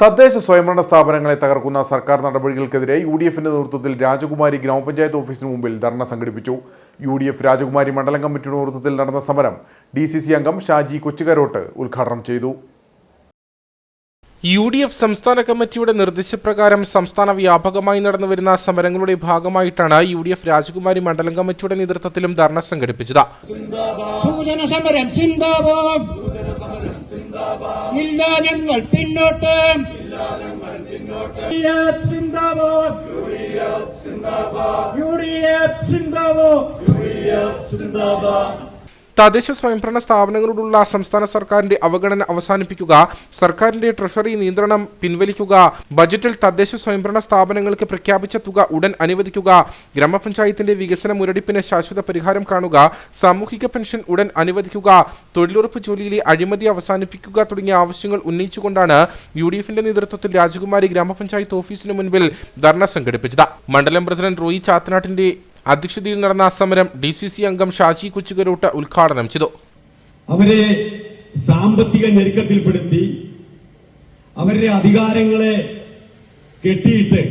തദ്ദേശ സ്വയംഭരണ സ്ഥാപനങ്ങളെ തകർക്കുന്ന സർക്കാർ നടപടികൾക്കെതിരെ യു ഡി എഫിന്റെ നേതൃത്വത്തിൽ രാജകുമാരി ഗ്രാമപഞ്ചായത്ത് ഓഫീസിന് മുമ്പിൽ ധർണ സംഘടിപ്പിച്ചു. യു ഡി എഫ് രാജകുമാരി മണ്ഡലം കമ്മിറ്റിയുടെ നേതൃത്വത്തിൽ നടന്ന സമരം ഡി സി സി അംഗം ഷാജി കൊച്ചുകരോട്ട് ഉദ്ഘാടനം ചെയ്തു. യു ഡി എഫ് സംസ്ഥാന കമ്മിറ്റിയുടെ നിർദ്ദേശപ്രകാരം സംസ്ഥാന വ്യാപകമായി നടന്നുവരുന്ന സമരങ്ങളുടെ ഭാഗമായിട്ടാണ് യു ഡി എഫ് രാജകുമാരി മണ്ഡലം കമ്മിറ്റിയുടെ നേതൃത്വത്തിലും ധർണ സംഘടിപ്പിച്ചത്. സൂചന സമരം സിന്ദാബാദ്. ഇല്ല ഞങ്ങൾ പിന്നോട്ട് UDF സിന്ദാബാദ്. യു ഡി എഫ് സിന്ദാബാദ്. തദ്ദേശ സ്വയംഭരണ സ്ഥാപനങ്ങളോടുള്ള സംസ്ഥാന സർക്കാരിന്റെ അവഗണന അവസാനിപ്പിക്കുക സർക്കാരിന്റെ ട്രഷറി നിയന്ത്രണം പിൻവലിക്കുക ബജറ്റിൽ തദ്ദേശ സ്വയംഭരണ സ്ഥാപനങ്ങൾക്ക് പ്രഖ്യാപിച്ച തുക ഉടൻ അനുവദിക്കുക ഗ്രാമപഞ്ചായത്തിന്റെ വികസന മുരടിപ്പിന് ശാശ്വത പരിഹാരം കാണുക സാമൂഹിക പെൻഷൻ ഉടൻ അനുവദിക്കുക തൊഴിലുറപ്പ് ജോലിയിലെ അഴിമതി അവസാനിപ്പിക്കുക തുടങ്ങിയ ആവശ്യങ്ങൾ ഉന്നയിച്ചുകൊണ്ടാണ് യു ഡി എഫിന്റെ നേതൃത്വത്തിൽ രാജകുമാരി ഗ്രാമപഞ്ചായത്ത് ഓഫീസിന് മുൻപിൽ ധർണ സംഘടിപ്പിച്ചത്. മണ്ഡലം പ്രസിഡന്റ് റോയി ചാത്തനാട്ടിന്റെ അധ്യക്ഷതയിൽ നടന്ന സമരം ഡി സി സി അംഗം ഷാജി കൊച്ചുകരോട്ട് ഉദ്ഘാടനം ചെയ്തു. അവരെ സാമ്പത്തിക ഞെരുക്കത്തിൽപ്പെടുത്തി അവരുടെ അധികാരങ്ങളെ കെട്ടിയിട്ട്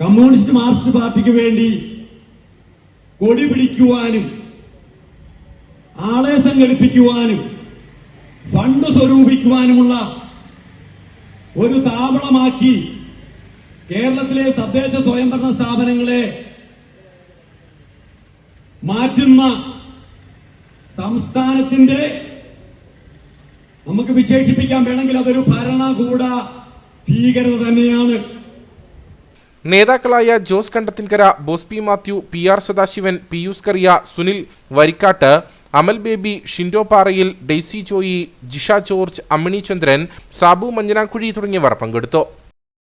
കമ്മ്യൂണിസ്റ്റ് മാർക്സിസ്റ്റ് പാർട്ടിക്ക് വേണ്ടി കൊടി പിടിക്കുവാനും ആളെ സംഘടിപ്പിക്കുവാനും ഫണ്ട് സ്വരൂപിക്കുവാനുമുള്ള ഒരു താവളമാക്കി കേരളത്തിലെ തദ്ദേശ സ്വയംഭരണ സ്ഥാപനങ്ങളെ മാറ്റുന്ന സംസ്ഥാനത്തിന്റെ നമുക്ക് വിശേഷിപ്പിക്കാൻ വേണമെങ്കിൽ അതൊരു ഭരണകൂട ഭീകരത തന്നെയാണ്. നേതാക്കളായ Jose Kandathinkara Bose P Mathew P R Sadasivan Pius Kariya Sunil Varikkattu Amal Baby Shindo Parayil Daisy Joy Jisha George Ammini Chandran Sabu മഞ്ഞനാക്കുഴി തുടങ്ങിയവർ പങ്കെടുത്തു.